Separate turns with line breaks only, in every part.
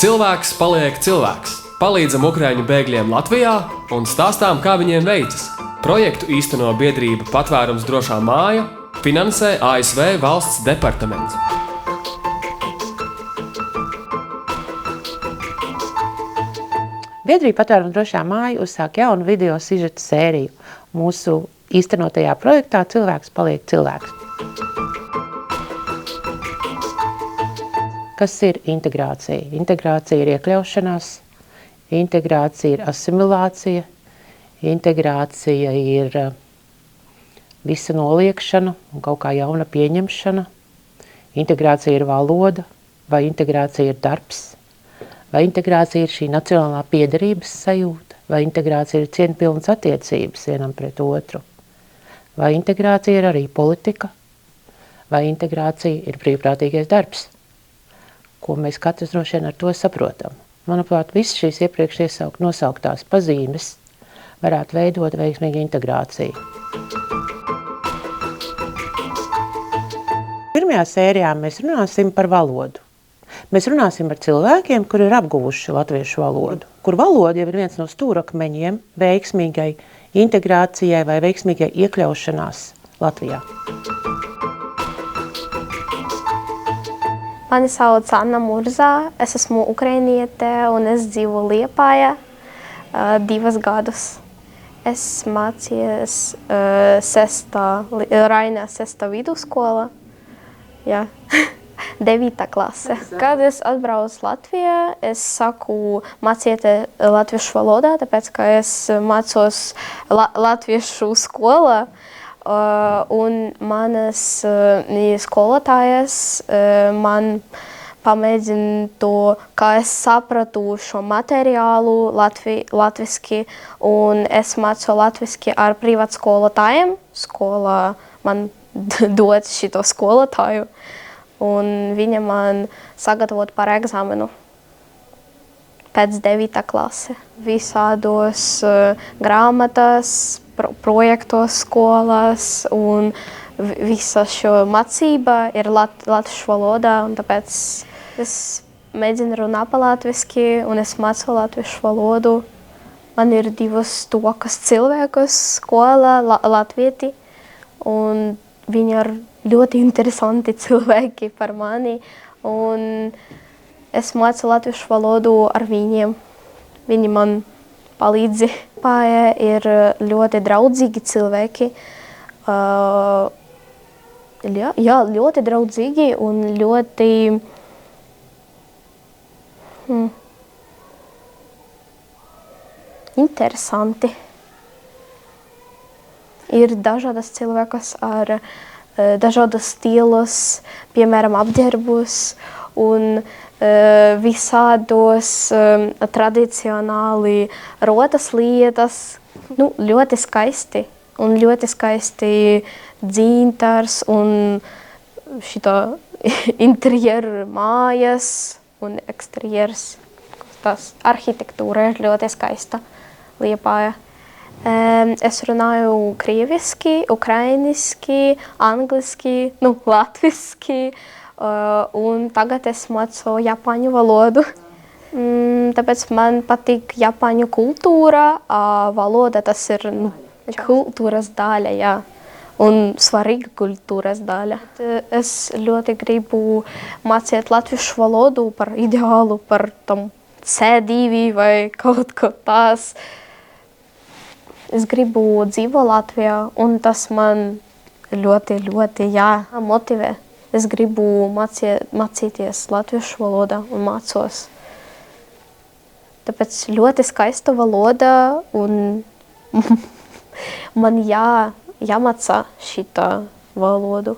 Cilvēks paliek cilvēks. Palīdzam Ukrāņu bēgļiem Latvijā un stāstām, kā viņiem veicas. Projektu īsteno biedrība Patvērums drošā māja, finansē ASV valsts departaments.
Biedrība Patvērums drošā māja uzsāk jaunu video sižeta sēriju. Mūsu īstenotajā projektā cilvēks paliek cilvēks. Kas ir integrācija? Integrācija ir iekļaušanās, integrācija ir asimilācija, integrācija ir eh, visa noliekšana un kaut kā jauna pieņemšana. Integrācija ir valoda, vai integrācija ir darbs, vai integrācija ir šī nacionālā piederības sajūta, vai integrācija ir cienpilnas attiecības vienam pret otru, vai integrācija ir arī politika, vai integrācija ir brīvprātīgais darbs ko mēs katrs droši vien ar to saprotam. Manuprāt, visas šīs iepriekš iesaukt, nosauktās pazīmes varētu veidot veiksmīgu integrāciju. Pirmajā sērijā mēs runāsim par valodu. Mēs runāsim ar cilvēkiem, kuri ir apguvuši latviešu valodu, kur valoda jau ir viens no stūrakmeņiem veiksmīgai integrācijai vai veiksmīgai iekļaušanās Latvijā.
Mani sauc Anna Murzā, es esmu ukrainiete un es dzīvoju Liepājā uh, divas gadus. Es mācījos uh, sestā, Rainā sestā vidusskola, jā, devītā klase. Kad es atbraucu Latvijā, es saku māciet latviešu valodā, tāpēc, ka es mācos la latviešu skolā. Uh, un manas uh, skolotājas uh, man pamēģina to, kā es sapratu šo materiālu latvi, latviski, un es mācu latviski ar privātu skolotājiem. Skolā man dod šito skolotāju, un viņa man sagatavot par eksāmenu pēc 9. klase. Visādos uh, grāmatas, pro projektos skolās visa šo mācība ir lat latviešu valodā, un tāpēc es mēģinu runāt pa latviski, un es mācu latviešu valodu. Man ir divas tokas cilvēkus skolā, la latvieti, un viņi ir ļoti interesanti cilvēki par mani, un es mācu latviešu valodu ar viņiem. Viņi man palīdzi. Pārējie ir ļoti draudzīgi cilvēki. Uh, jā, jā, ļoti draudzīgi un ļoti hmm, interesanti. Ir dažādas cilvēkas ar uh, dažādas stilos, piemēram, apģērbus un uh, visādos tradicionāli rotas lietas. Nu, ļoti skaisti. Un ļoti skaisti dzintars un šito interjeru mājas un eksterjers. Tas arhitektūra ir ļoti skaista Liepāja. Es runāju krieviski, ukrainiski, angliski, nu, latviski. Un tagad es mācu japāņu valodu. Tāpēc man patīk japāņu kultūra, valoda tas ir nu, kultūras daļa, jā. Un svarīga kultūras daļa. Es ļoti gribu mācīt latviešu valodu par ideālu, par tam C2 vai kaut ko tās. Es gribu dzīvot Latvijā, un tas man ļoti, ļoti jā, motivē. Es gribu mācie, mācīties latviešu valodā un mācos. Tāpēc ļoti skaista valoda un man jā, jāmācā šitā valodu,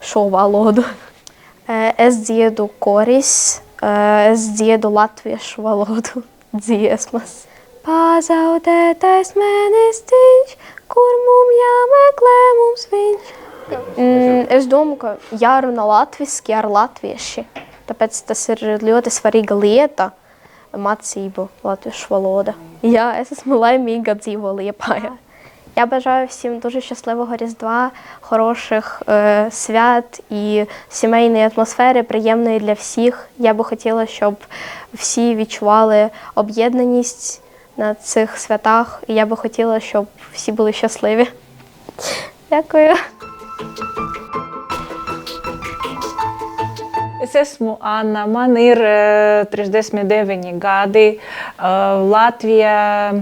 šo valodu. Es dziedu koris, es dziedu latviešu valodu dziesmas. Pazaudētais mēnestiņš, kur mums jāmeklē mums viņš. Es domāju, ka jārunā latviešu ar latvieši. Tāpēc tas ir ļoti svarīga lieta, mācību latviešu valoda. Jā, es esmu laimīga dzīvo Liepājā. Я бажаю всім дуже щасливого Різдва, хороших е, свят і сімейної атмосфери, приємної для всіх. Я би хотіла, щоб всі відчували об'єднаність на цих святах. І я би хотіла, щоб всі були щасливі. Дякую.
Es esmu Anna, man ir eh, 39 gadi. Eh, Latvija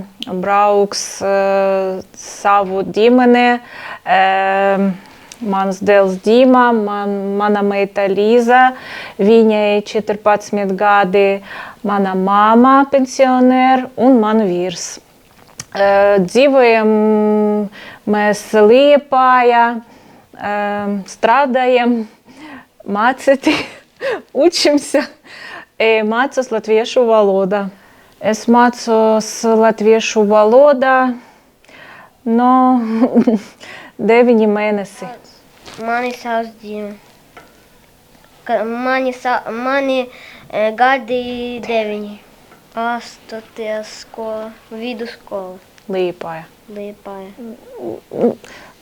brauks eh, savu ģimeni. Mans dēls Dīma, man, mana meita Līza, viņai 14 gadi, mana māma pensionēra un man vīrs. Dzīvojam mēs Liepājā, strādājam, mācīti, učimся, e, mācos latviešu valodā. Es mācos latviešu valodā no deviņi mēnesi.
Mani sauc Dīma. Ka- Mani, sa, mani e, gadi deviņi. Astotie skola, vidusskola,
Liepāja.
Liepāja.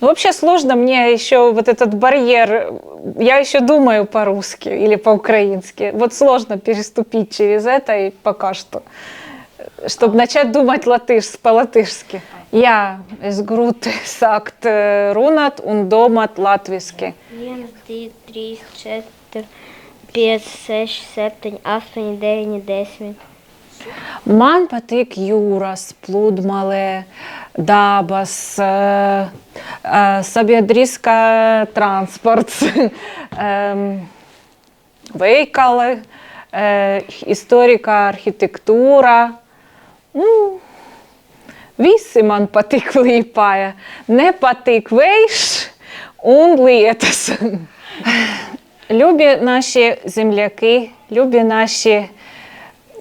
Ну, вообще сложно мне еще вот этот барьер. Я еще думаю по-русски или по-украински. Вот сложно переступить через это и пока что. Чтобы начать думать латыш, по-латышски. Я es grūti sākt runāt un domāt latviski.
1, 2, 3, 4, 5, 6, 7, 8, 9, 10.
Man patīk jūras, pludmale, dabas, eh, eh, veikali, eh, historikā arhitektūra. Mm. Visi man patīk līpāja. Nepatīk vējš un lietas. Любі наші земляки, любі наші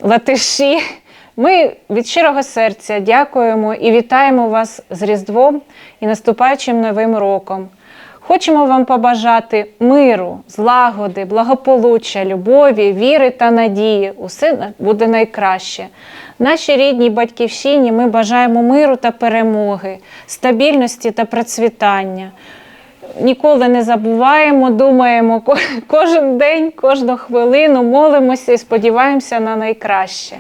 латиші. Ми від щирого серця дякуємо і вітаємо вас з Різдвом і наступаючим новим роком. Хочемо вам побажати миру, злагоди, благополуччя, любові, віри та надії. Усе буде найкраще. Нашій рідній батьківщині ми бажаємо миру та перемоги, стабільності та процвітання. Ніколи не забуваємо, думаємо кожен день, кожну хвилину, молимося і сподіваємося на найкраще.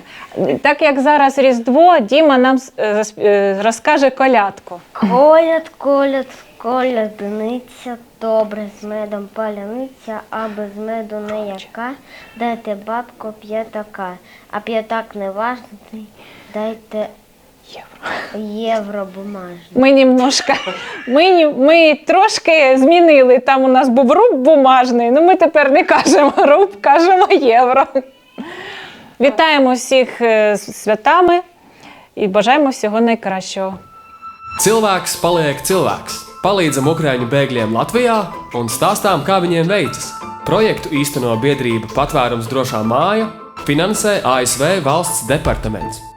Так як зараз Різдво, Діма нам е, е, розкаже колядку.
Коляд, коляд, колядниця, добре з медом паляниця, а без меду не яка. Дайте бабко п'ятака, а п'ятак не важний, дайте євро бумажний.
Ми немножко, ми, ми трошки змінили. Там у нас був руб бумажний, ну ми тепер не кажемо руб, кажемо євро. Вітаємо всіх е, з святами і бажаємо всього найкращого.
Cilvēks paliek cilvēks. Palīdzam Ukrāņu bēgļiem Latvijā un stāstām, kā viņiem veicas. Projektu īsteno biedrība Patvērums drošā māja, finansē ASV valsts departaments.